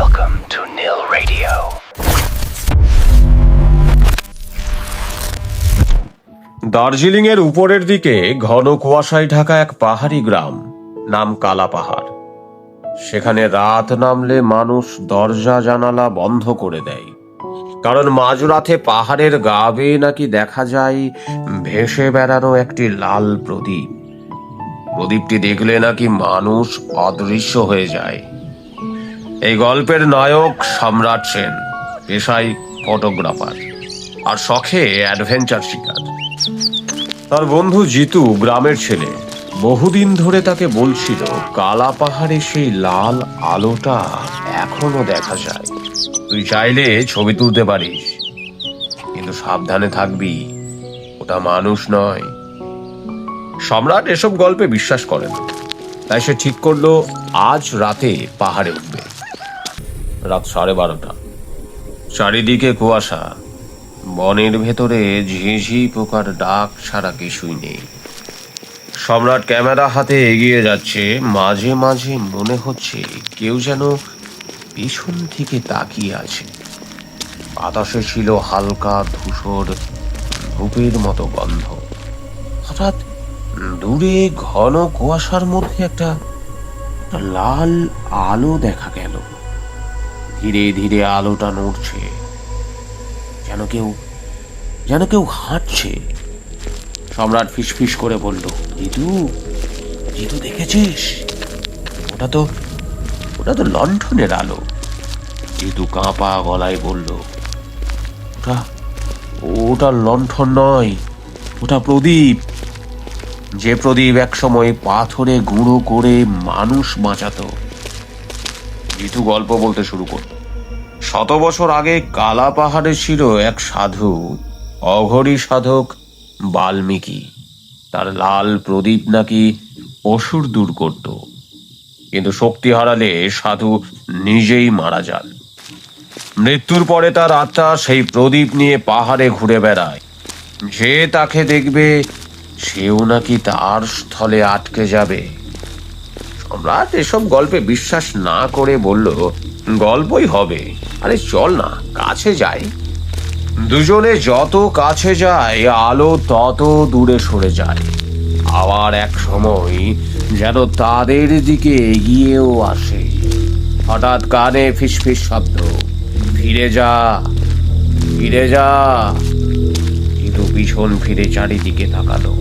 Welcome to Nil Radio. Darjeeling এর উপরের দিকে ঘন কুয়াশায় ঢাকা এক পাহাড়ি গ্রাম, নাম কালা পাহাড়। সেখানে রাত নামলে মানুষ দরজা জানালা বন্ধ করে দেয়। কারণ মাঝরাতে পাহাড়ের গা বেয়ে নাকি দেখা যায় ভেসে বেড়ানো একটি লাল প্রদীপ। প্রদীপটি দেখলে নাকি মানুষ অদৃশ্য হয়ে যায়। এই গল্পের নায়ক সম্রাট সেন, পেশায় ফটোগ্রাফার আর শখে অ্যাডভেঞ্চার শিকার। তার বন্ধু জিতু গ্রামের ছেলে, বহুদিন ধরে তাকে বলছিল, কালা পাহাড়ে সেই লাল আলোটা এখনও দেখা যায়। তুই চাইলে ছবি তুলতে পারিস। কিন্তু সাবধানে থাকবি, ওটা মানুষ নয়। সম্রাট এসব গল্পে বিশ্বাস করে না তাই সে ঠিক করল, আজ রাতে পাহাড়ে উঠবে। রাত সাড়ে বারোটা। চারিদিকে কুয়াশা। বনের ভেতরে ঝিঝি পোকার ডাক ছাড়া কিছুই নেই। সম্রাট ক্যামেরা হাতে এগিয়ে যাচ্ছে। মাঝে মাঝে মনে হচ্ছে কেউ যেন পিছন থেকে তাকিয়ে আছে। বাতাসে ছিল হালকা ধূসর ধূপের মতো গন্ধ। হঠাৎ দূরে ঘন কুয়াশার মধ্যে একটা লাল আলো দেখা গেল। ধীরে ধীরে আলোটা নড়ছে। যেন কেউ যেন কেউ হাঁটছে। সম্রাট ফিসফিস করে বলল, জিতু জিতু দেখেছিস? ওটা তো ওটা তো লণ্ঠনের আলো। জিতু কাঁপা গলায় বলল, ওটা ওটা লণ্ঠন নয়, ওটা প্রদীপ। যে প্রদীপ একসময় পাথরে গুঁড়ো করে মানুষ বাঁচাতো জিতু গল্প বলতে শুরু করল। শত বছর আগে কালা পাহাড়ে ছিল এক সাধু, অঘরী সাধক বাল্মীকি। তার লাল প্রদীপ নাকি অসুর দূর করত। কিন্তু শক্তি হারালে সাধু নিজেই মারা যান। মৃত্যুর পরে তার আত্মা সেই প্রদীপ নিয়ে পাহাড়ে ঘুরে বেড়ায়। যে তাকে দেখবে, সেও নাকি তার স্থলে আটকে যাবে। সম্রাট এসব গল্পে বিশ্বাস না করে বলল, গল্পই হবে। আরে চল না, কাছে যাই। দুজনে যত কাছে যায়, আলো তত দূরে সরে যায়। আবার এক সময় যেন তাদের দিকে এগিয়েও আসে। হঠাৎ কানে ফিসফিস শব্দ, ফিরে যা ফিরে যা। কিন্তু পিছন ফিরে চারিদিকে তাকালো।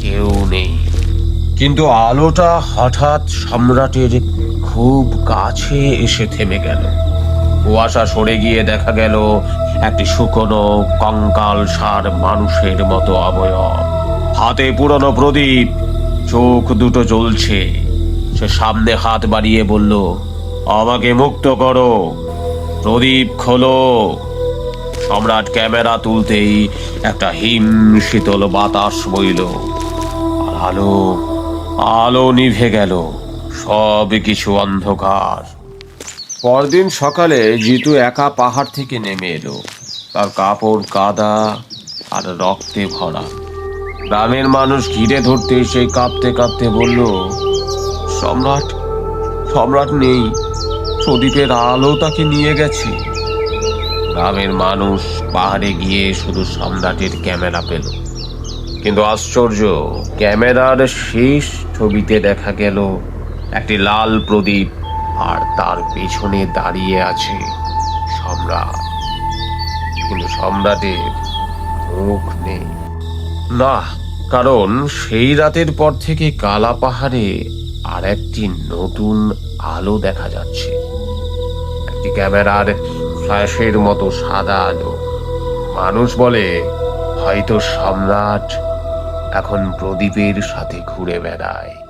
কেউ নেই। কিন্তু আলোটা হঠাৎ সম্রাটের খুব কাছে এসে থেমে গেল। কুয়াশা সরে গিয়ে দেখা গেল একটি শুকনো কঙ্কাল সার মানুষের মতো অবয়ব। হাতে পুরনো প্রদীপ, চোখ দুটো জ্বলছে। সে সামনে হাত বাড়িয়ে বলল, আমাকে মুক্ত করো। প্রদীপ খোলো। সম্রাট ক্যামেরা তুলতেই একটা হিম শীতল বাতাস বইল। আর আলো আলো নিভে গেল, সব কিছু অন্ধকার। পরদিন সকালে জিতু একা পাহাড় থেকে নেমে এলো। তার কাপড় কাদা আর রক্তে ভরা। গ্রামের মানুষ ঘিরে ধরতে সেই কাঁপতে কাঁপতে বলল, সম্রাট সম্রাট নেই, প্রদীপের আলো তাকে নিয়ে গেছে। গ্রামের মানুষ পাহাড়ে গিয়ে শুধু সম্রাটের ক্যামেরা পেল। কিন্তু আশ্চর্য, ক্যামেরার শেষ ছবিতে দেখা গেল একটি লাল প্রদীপ আর তার পেছনে দাঁড়িয়ে আছে সম্রাট। কিন্তু সম্রাটের মুখ নেই। না, কারণ সেই রাতের পর থেকে কালা পাহাড়ে আর একটি নতুন আলো দেখা যাচ্ছে। একটি ক্যামেরার ফ্ল্যাশের মতো সাদা আলো। মানুষ বলে, হয়তো সম্রাট এখন প্রদীপের সাথে ঘুরে বেড়ায়।